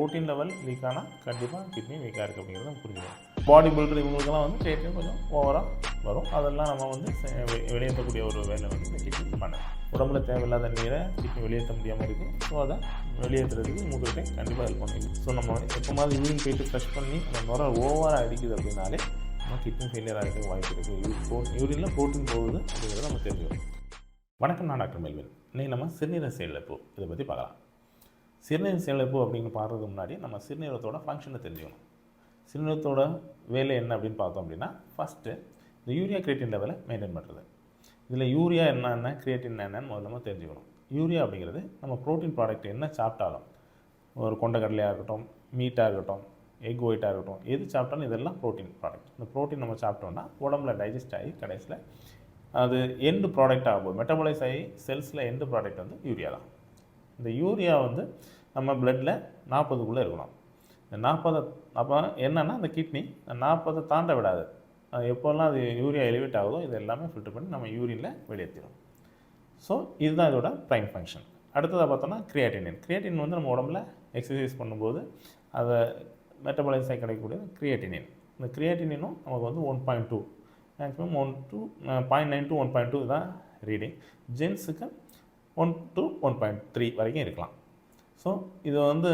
Protein level week ஆனால் கண்டிப்பாக kidney வீக்காக இருக்குது அப்படிங்கிறத நம்ம புரிஞ்சுக்கணும். பாடி பில்டர் இவங்களுக்கெல்லாம் வந்து கிரியேட்டின் கொஞ்சம் ஓவராக வரும். அதெல்லாம் நம்ம வந்து வெளியேற்றக்கூடிய ஒரு வேலை வந்து இந்த கிட்னி பண்ணணும் உடம்புல தேவையில்லாத நீரை கிட்னி வெளியேற்ற முடியாமல் இருக்குது ஸோ அதை வெளியேற்றுறதுக்கு மூக்கிட்டே கண்டிப்பாக ஹெல்ப் பண்ணுது ஸோ நம்ம எப்போ மாதிரி யூரின் போயிட்டு ஃப்ரெஷ் பண்ணி அந்த நுர ஓவராக அடிக்குது அப்படின்னாலே நம்ம கிட்னி ஃபெயிலியர் ஆகிறதுக்கு வாய்ப்பு இருக்குது யூரினில் ப்ரோட்டீன் போகுது அப்படிங்கிறத நம்ம தெரிஞ்சுக்கணும். வணக்கம் நான் டாக்டர் மெல்வின் இன்னைக்கு நம்ம சிறுநீரக செயலிழப்பு இதை பற்றி பார்க்கலாம். சிறுநீர் செழிப்பு அப்படின்னு பார்க்கறதுக்கு முன்னாடி நம்ம சிறுநீரகத்தோட ஃபங்க்ஷனை தெரிஞ்சுக்கணும். சிறுநீரகத்தோட வேலை என்ன அப்படின்னு பார்த்தோம் அப்படின்னா ஃபஸ்ட்டு இந்த யூரியா கிரியேட்டின் லெவலை மெயின்டைன் பண்ணுறது இதில் யூரியா என்னென்ன கிரியேட்டின் என்னன்னு முதல்ல நம்ம தெரிஞ்சுக்கணும். யூரியா அப்படிங்கிறது நம்ம ப்ரோட்டீன் ப்ராடக்ட் என்ன சாப்பிட்டாலும் ஒரு கொண்டக்கடலையாக இருக்கட்டும் மீட்டாக இருக்கட்டும் எக் ஒயிட்டாக இருக்கட்டும் எது சாப்பிட்டாலும் இதெல்லாம் ப்ரோட்டீன் ப்ராடக்ட் இந்த ப்ரோட்டீன் நம்ம சாப்பிட்டோம்னா உடம்புல டைஜஸ்ட் ஆகி கடைசியில் அது எண்டு ப்ராடக்ட் ஆகும். மெட்டபலைஸ் ஆகி செல்ஸில் எண்டு ப்ராடக்ட் வந்து யூரியா தான். இந்த யூரியா வந்து நம்ம பிளட்டில் நாற்பதுக்குள்ளே இருக்கணும். இந்த நாற்பதை அப்போ என்னென்னா அந்த கிட்னி நாற்பதை தாண்ட விடாது. அது எப்போல்லாம் அது யூரியா எலிவேட் ஆகுதோ இது எல்லாமே ஃபில்டர் பண்ணி நம்ம யூரினில் வெளியேற்றிடும் ஸோ இதுதான் இதோட ப்ரைம் ஃபங்க்ஷன் அடுத்ததாக பார்த்தோம்னா கிரியாட்டினின் கிரியாட்டின் வந்து நம்ம உடம்புல எக்ஸசைஸ் பண்ணும்போது அதை மெட்டபாலைஸ் கிடைக்கக்கூடியது கிடைக்கக்கூடிய கிரியாட்டினின் இந்த கிரியாட்டினினும் நமக்கு வந்து one point two maximum one two point nine two one point two தான் reading ஜென்ஸுக்கு one to one point three வரைக்கும் இருக்கலாம். ஸோ இது வந்து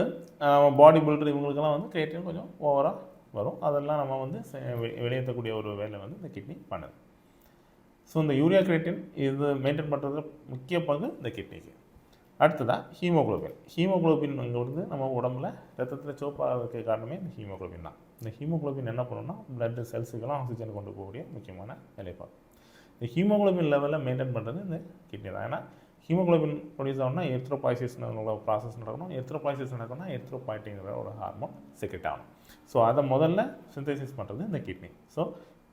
பாடி பில்டர் இவங்களுக்கெல்லாம் வந்து கிரியேட்டின் கொஞ்சம் ஓவராக வரும். அதெல்லாம் நம்ம வந்து வெளியேற்றக்கூடிய ஒரு வேலை வந்து இந்த கிட்னி பண்ணுது. ஸோ இந்த யூரியா கிரியேட்டின் இது மெயின்டைன் பண்ணுறதுல முக்கிய பங்கு இந்த கிட்னிக்கு அடுத்ததாக ஹீமோகுளோபின் ஹீமோக்ளோபின் இங்கே வந்து நம்ம உடம்புல ரத்தத்தில் சோப்பாகிறதுக்கு காரணமே இந்த ஹீமோக்ளோபின் தான். இந்த ஹீமோகுளோபின் என்ன பண்ணணும்னா பிளட் செல்ஸுக்கெல்லாம் ஆக்சிஜன் கொண்டு போகக்கூடிய முக்கியமான நிலைப்பாடு. இந்த ஹீமோகுளோபின் லெவலில் மெயின்டைன் பண்ணுறது இந்த கிட்னி தான். ஏன்னா ஹீமோக்ளோபின் ப்ரொடியூஸ் ஆகணும்னா எர்த்ரோபாய்சிஸ் ப்ராசஸ் நடக்கணும். எர்த்ரோபாய்சிஸ் நடக்கணும்னா எர்த்ரோபாய்டிங்கிற ஒரு ஹார்மோன் செக்ரெட் ஆகணும் ஸோ அதை முதல்ல சிந்தசிஸ் பண்ணுறது இந்த கிட்னி ஸோ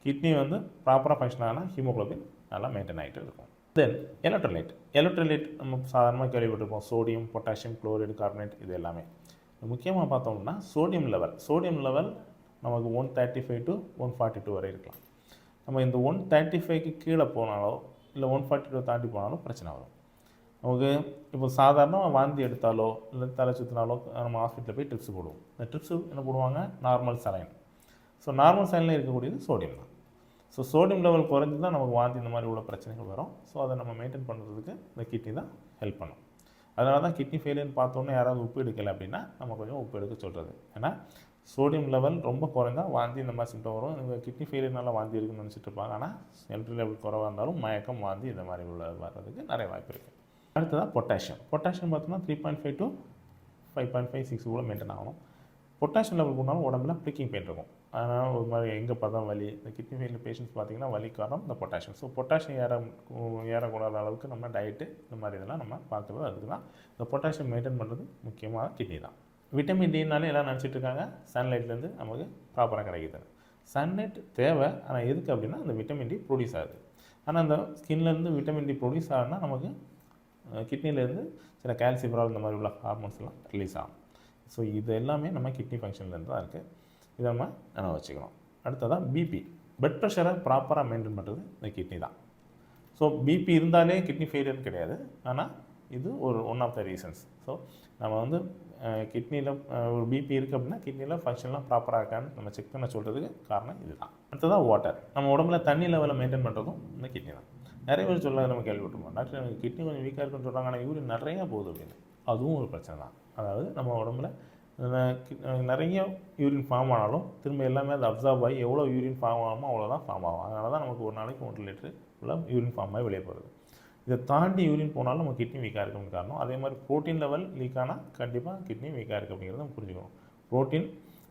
கிட்னி வந்து ப்ராப்பராக ஃபங்க்ஷன் ஆனால் ஹீமோகுளோபின் நல்லா மெயின்டைன் ஆகிட்டு இருக்கும். தென் எலக்ட்ரோலைட் எலக்ட்ரோலைட் நம்ம சாதாரணமாக கேள்விப்பட்டிருப்போம். சோடியம் பொட்டாசியம் குளோரைடு கார்பனேட் இது எல்லாமே. முக்கியமாக பார்த்தோம்னா சோடியம் லெவல் சோடியம் லெவல் நமக்கு one thirty five to one forty two வரை இருக்கலாம். நம்ம இந்த ஒன் தேர்ட்டி ஃபைவ்க்கு கீழே போனாலோ இல்லை ஒன் ஃபார்ட்டி டூ தாண்டி போனாலும் பிரச்சனை வரும். நமக்கு இப்போ சாதாரணமாக வாந்தி எடுத்தாலோ இல்லை தலை சுற்றினாலோ நம்ம ஹாஸ்பிட்டலில் போய் ட்ரிப்ஸ் போடுவோம். இந்த ட்ரிப்ஸு என்ன போடுவாங்க? நார்மல் சலைன் ஸோ நார்மல் சலைனில் இருக்கக்கூடியது சோடியம் தான். ஸோ சோடியம் லெவல் குறைஞ்சி தான் நமக்கு வாந்தி இந்த மாதிரி உள்ள பிரச்சனைகள் வரும். ஸோ அதை நம்ம மெயின்டைன் பண்ணுறதுக்கு இந்த கிட்னி தான் ஹெல்ப் பண்ணும். அதனால தான் கிட்னி ஃபெயிலியர்னு பார்த்தோன்னே யாராவது உப்பு எடுக்கலை அப்படின்னா நம்ம கொஞ்சம் உப்பு எடுக்க சொல்கிறது ஏன்னா சோடியம் லெவல் ரொம்ப குறைந்தா வாந்தி இந்த மாதிரி சிம்டம் வரும். இவங்க கிட்னி ஃபெயிலியர்னால வாந்தி இருக்குன்னு நினச்சிட்டு இருப்பாங்க. ஆனால் எல்ட்ரி லெவல் குறைவாக இருந்தாலும் மயக்கம் வாந்தி இந்த மாதிரி உள்ள வர்றதுக்கு நிறைய வாய்ப்பு இருக்குது அடுத்ததாக பொட்டாசியம் பொட்டாசியம் பார்த்தோம்னா three point five to five point five six கூட மெயின்டைன் ஆகணும். பொட்டாசியம் லெவல் போனாலும் உடம்புல ப்ளிக்கிங் பெயின் இருக்கும். அதனால் ஒரு மாதிரி எங்கே பார்த்தா வலி இந்த கிட்னி ஃபெயிலியர் பேஷண்ட்ஸ் பார்த்திங்கன்னா வலி காரணம் இந்த பொட்டாசியம் ஸோ பொட்டாசியம் ஏற ஏறக்கூடாத அளவுக்கு நம்ம டயட்டு இந்த மாதிரி இதெல்லாம் நம்ம பார்க்குறது அதுக்கு தான் இந்த பொட்டாசியம் மெயின்டைன் பண்ணுறது முக்கியமாக கிட்னி தான். விட்டமின் டினாலே எல்லாம் நினச்சிட்டு இருக்காங்க. சன்லைட்லேருந்து நமக்கு ப்ராப்பராக கிடைக்குது. சன்லைட் தேவை. ஆனால் எதுக்கு அப்படின்னா அந்த விட்டமின் டி ப்ரொடியூஸ் ஆகுது. ஆனால் அந்த ஸ்கின்லேருந்து விட்டமின் டி ப்ரொடியூஸ் ஆகுனா நமக்கு கிட்னிலேருந்து சில கால்சியம் இந்த மாதிரி உள்ள ஹார்மோன்ஸ் எல்லாம் ரிலீஸ் ஆகும். ஸோ இது எல்லாமே நம்ம கிட்னி ஃபங்க்ஷன்லேருந்து தான் இருக்குது இதை நம்ம நினைவு வச்சுக்கணும். அடுத்ததாக பிபி பிளட் ப்ரெஷரை ப்ராப்பராக மெயின்டைன் பண்ணுறது இந்த கிட்னி தான். ஸோ பிபி இருந்தாலே கிட்னி ஃபெயிலியர்னு கிடையாது. ஆனால் இது ஒரு one of the reasons so நம்ம வந்து கிட்னியில் ஒரு பிபி இருக்குது அப்படின்னா கிட்னியில் ஃபங்க்ஷன்லாம் ப்ராப்பராக இருக்கான்னு நம்ம செக் பண்ண சொல்கிறதுக்கு காரணம் இதுதான். அடுத்ததாக வாட்டர் நம்ம உடம்புல தண்ணி லெவலை மெயின்டைன் பண்ணுறதும் இந்த கிட்னி தான். நிறைய பேர் சொல்ல நம்ம கேள்விப்பட்டிருப்போம். டாக்டர் எனக்கு கிட்னி கொஞ்சம் வீக்காக இருக்குன்னு சொல்கிறாங்க ஆனால் யூரின் நிறையா போகுது அப்படின்னு. அதுவும் ஒரு பிரச்சனை தான். அதாவது நம்ம உடம்புல நிறைய யூரின் ஃபார்ம் ஆனாலும் திரும்ப எல்லாமே அது அப்சர்வ் ஆகி எவ்வளோ யூரின் ஃபார்ம் ஆகுமோ அவ்வளோதான் ஃபார்ம் ஆகும். அதனால தான் நமக்கு ஒரு நாளைக்கு ஒன்று லிட்டரு உள்ள யூரின் ஃபார்ம் ஆகி வெளியே போகிறது இதை தாண்டி யூரின் போனாலும் நம்ம கிட்னி வீக்காக இருக்குன்னு காரணம். அதே மாதிரி ப்ரோட்டீன் லெவல் லீக் ஆனால் கண்டிப்பாக கிட்னி வீக்காக இருக்குது அப்படிங்கிறத நம்ம புரிஞ்சுக்கணும். ப்ரோட்டீன்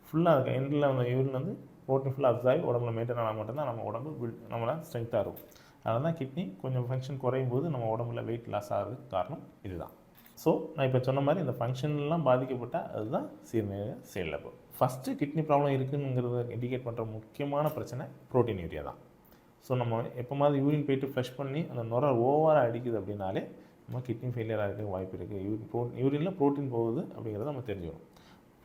ஃபுல்லாக இருக்கு எண்டில் அந்த யூரின் வந்து ப்ரோட்டீன் ஃபுல்லாக அப்சர்வ் ஆகி உடம்புல மெயின்டைன் ஆனால் மட்டும்தான் நம்ம உடம்பு build- ஸ்ட்ரென்த்தாக இருக்கும். அதனால தான் கிட்னி கொஞ்சம் ஃபங்க்ஷன் குறையும் போது நம்ம உடம்புல வெயிட் லாஸ் ஆகிறதுக்கு காரணம் இதுதான். ஸோ நான் இப்போ சொன்ன மாதிரி இந்த ஃபங்க்ஷன்லாம் பாதிக்கப்பட்டால் அதுதான் சீர்நிலை செயலிழப்பு ஃபஸ்ட்டு கிட்னி ப்ராப்ளம் இருக்குங்கிறத இண்டிகேட் பண்ணுற முக்கியமான பிரச்சனை ப்ரோட்டீன் யூரியா தான். ஸோ நம்ம எப்போ மாதிரி யூரின் போயிட்டு ஃப்ரெஷ் பண்ணி அந்த நுர ஓவராக அடிக்குது அப்படின்னாலே நம்ம கிட்னி ஃபெயிலியர் ஆகிறதுக்கு வாய்ப்பு இருக்குது யூரின் ப்ரோ யூரினில் ப்ரோட்டீன் போகுது அப்படிங்கிறத நம்ம தெரிஞ்சுக்கணும்.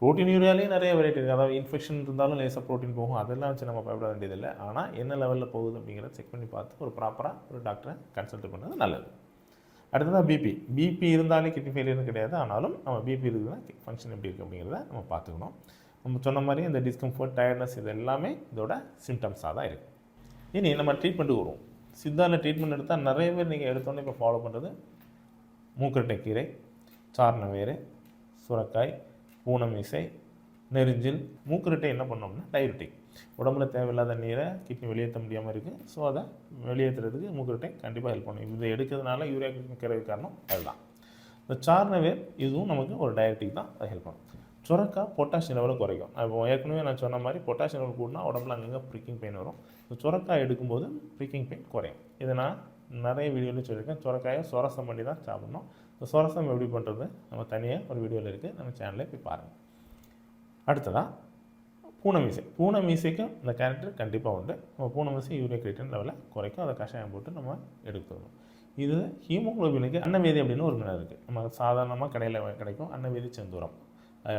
ப்ரோட்டீன் யூரியாலேயே நிறைய வெரைட்டி இருக்குது அதாவது இன்ஃபெக்ஷன் இருந்தாலும் லேசாக ப்ரோட்டீன் போகும். அதெல்லாம் வச்சு நம்ம பயப்பட வேண்டியதில்லை. ஆனால் என்ன லெவலில் போகுது அப்படிங்கிறத செக் பண்ணி பார்த்து ஒரு ப்ராப்பராக ஒரு டாக்டரை கன்சல்ட் பண்ணது நல்லது. அடுத்ததாக பிபி பிபி இருந்தாலே கிட்னி ஃபெயிலியர்னு கிடையாது. ஆனாலும் நம்ம பிபி இருக்குதுன்னா ஃபங்க்ஷன் எப்படி இருக்குது அப்படிங்கிறத நம்ம பார்த்துக்கணும். நம்ம சொன்ன மாதிரி இந்த டிஸ்கம்ஃபர்ட் டயர்ட்னஸ் இது எல்லாமே இதோட சிம்டம்ஸாக தான் இருக்குது இனி நம்ம ட்ரீட்மெண்ட்டுக்கு வருவோம். சித்தாவில் ட்ரீட்மெண்ட் எடுத்தால் நிறைய பேர் நீங்கள் எடுத்தோன்னே இப்போ ஃபாலோ பண்ணுறது மூக்கரட்டை கீரை சாரணவேறு சுரக்காய் பூனமீசை நெரிஞ்சில் மூக்குரட்டை என்ன பண்ணோம்னா டயபெட்டிக் உடம்புல தேவையில்லாத நீரை கிட்னி வெளியேற்ற முடியாமல் இருக்குது ஸோ அதை வெளியேற்றுறதுக்கு மூக்குரட்டை கண்டிப்பாக ஹெல்ப் பண்ணும். இதை எடுக்கிறதுனால யூரியா கிடைக்க காரணம் அதுதான். இந்த சார்னவேர் இதுவும் நமக்கு ஒரு டயபெட்டிக் தான். அது ஹெல்ப் பண்ணும். சுரக்காய் பொட்டாசியம் லெவலை குறைக்கும். இப்போ ஏற்கனவே நான் சொன்ன மாதிரி பொட்டாசியம் லெவல் கூடனா உடம்புல அங்கங்கே ப்ரிக்கிங் பெயின் வரும். இந்த சுரக்காய் எடுக்கும்போது ப்ரிக்கிங் பெயின் குறையும். இதை நான் நிறைய வீடியோவில் சொல்லியிருக்கேன். சுரக்காயை சுரசம் பண்ணி தான் சாப்பிடணும். இந்த சுவாரஸ்யம் எப்படி பண்ணுறது நம்ம தனியாக ஒரு வீடியோவில் இருக்குது நம்ம சேனலில் போய் பாருங்கள் அடுத்ததாக பூனை மீசை பூனை மீசைக்கும் இந்த கேரக்டர் கண்டிப்பாக உண்டு. நம்ம பூனை மீசை யூரியா கிரிட்டின் லெவலில் குறைக்கும். அதை கஷாயம் போட்டு நம்ம எடுத்துக்கணும் இது ஹீமோகுளோபினுக்கு அன்னவேதி அப்படின்னு ஒரு மினர் இருக்குது நம்ம சாதாரணமாக கடையில் கிடைக்கும் அன்னவேதி செந்தூரம்.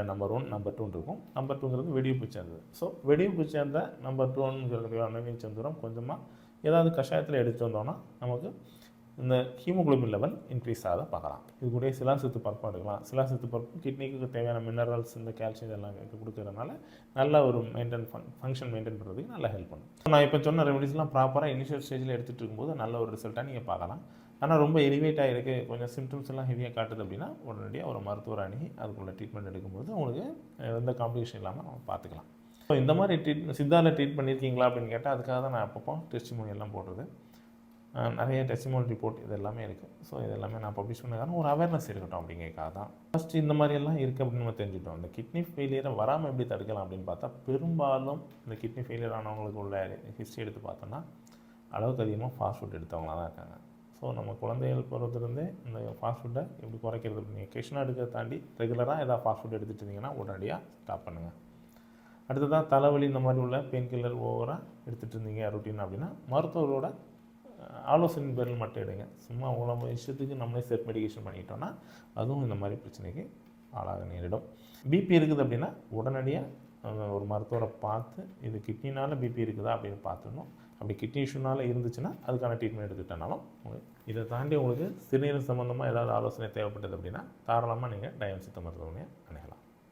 நம்பர் ஒன் நம்பர் டூன் இருக்கும். நம்பர் டூங்கிறது வெடிப்பு சேர்ந்தது. ஸோ வெடிப்பு சேர்ந்த நம்பர் டூன்னு சொல்லக்கூடிய அன்னவேதி செந்தூரம் கொஞ்சமாக ஏதாவது கஷாயத்தில் எடுத்து வந்தோம்னா நமக்கு இந்த ஹீமோகுளோபின் லெவல் இன்க்ரீஸ் ஆக பார்க்கலாம். இது கூட சிலாசத்து பருப்பு எடுக்கலாம் சிலாசத்து பருப்பு கிட்னிக்கு தேவையான மினரல்ஸ் இந்த கால்சியம் இதெல்லாம் கொடுக்கறதுனால நல்ல ஒரு மெயின்டைன் ஃபங்க்ஷன் மெயின்டைன் பண்ணுறதுக்கு நல்லா ஹெல்ப் பண்ணும். நான் இப்போ சொன்ன ரெமெடிஸ்லாம் ப்ராப்பராக இனிஷியல் ஸ்டேஜில் எடுத்துகிட்டு இருக்கும்போது நல்ல ஒரு ரிசல்ட்டாக நீங்கள் பார்க்கலாம். ஆனால் ரொம்ப எலிவேட்டாக இருக்குது கொஞ்சம் சிம்டம்ஸ் எல்லாம் ஹெவியாக காட்டுது அப்படின்னா உடனடியாக ஒரு மருத்துவர் அணுகி அதுக்குள்ள ட்ரீட்மெண்ட் எடுக்கும்போது உங்களுக்கு எந்த காம்ப்ளிகேஷன் இல்லாமல் நம்ம பார்த்துக்கலாம். ஸோ இந்த மாதிரி ட்ரீட் சித்தாவில் ட்ரீட் பண்ணியிருக்கீங்களா அப்படின்னு கேட்டால் அதுக்காக தான் நான் அப்பப்போ டெஸ்ட் எல்லாம் போடுறது. நிறைய டெசிமோல் ரிப்போர்ட் இது எல்லாமே இருக்குது ஸோ இது எல்லாமே நான் பப்ளிஷ் பண்ணதான ஒரு அவேர்னஸ் இருக்கட்டும் அப்படிங்கிறக்காக தான். ஃபஸ்ட் இந்த மாதிரி எல்லாம் இருக்குது அப்படின்னு நம்ம தெரிஞ்சுட்டோம் இந்த கிட்னி ஃபெயிலியரை வராமல் எப்படி தடுக்கலாம் அப்படின்னு பார்த்தா பெரும்பாலும் இந்த கிட்னி ஃபெயிலியர் ஆனவங்களுக்கு உள்ள ஹிஸ்ட்ரி எடுத்து பார்த்தோன்னா அளவுக்கு அதிகமாக ஃபாஸ்ட் ஃபுட் எடுத்தவங்களாக தான் இருக்காங்க. ஸோ நம்ம குழந்தைகள் பிறந்திருந்தே இந்த ஃபாஸ்ட் ஃபுட்டை எப்படி குறைக்கிறது நீங்கள் கேஷனாக எடுக்கிறத தாண்டி ரெகுலராக ஏதாவது ஃபாஸ்ட் ஃபுட் எடுத்துகிட்டு இருந்தீங்கன்னா உடனடியாக ஸ்டாப் பண்ணுங்கள் அடுத்ததாக தலைவலி இந்த மாதிரி உள்ள பெயின் கில்லர் ஓவராக எடுத்துகிட்டு இருந்தீங்க ரொட்டீன் அப்படின்னா மருத்துவரோட ஆலோசனை பேரில் மட்டும் எடுங்க. சும்மா உங்களை இஷ்டத்துக்கு நம்மளே செல்ஃப் மெடிகேஷன் பண்ணிக்கிட்டோன்னா அதுவும் இந்த மாதிரி பிரச்சனைக்கு ஆளாக நேரிடும். பிபி இருக்குது அப்படின்னா உடனடியாக ஒரு மருத்துவரை பார்த்து இது கிட்னினால் பிபி இருக்குதா அப்படின்னு பார்த்துடணும். அப்படி கிட்னி இஷ்யூனால் இருந்துச்சுன்னா அதுக்கான ட்ரீட்மெண்ட் எடுத்துக்கிட்டனாலும் உங்களுக்கு இதை தாண்டி உங்களுக்கு சிறுநீரக சம்மந்தமாக ஏதாவது ஆலோசனை தேவைப்பட்டது அப்படின்னா தாராளமாக நீங்கள் டயம் சித்த மருத்துவமனையை அணுகலாம்.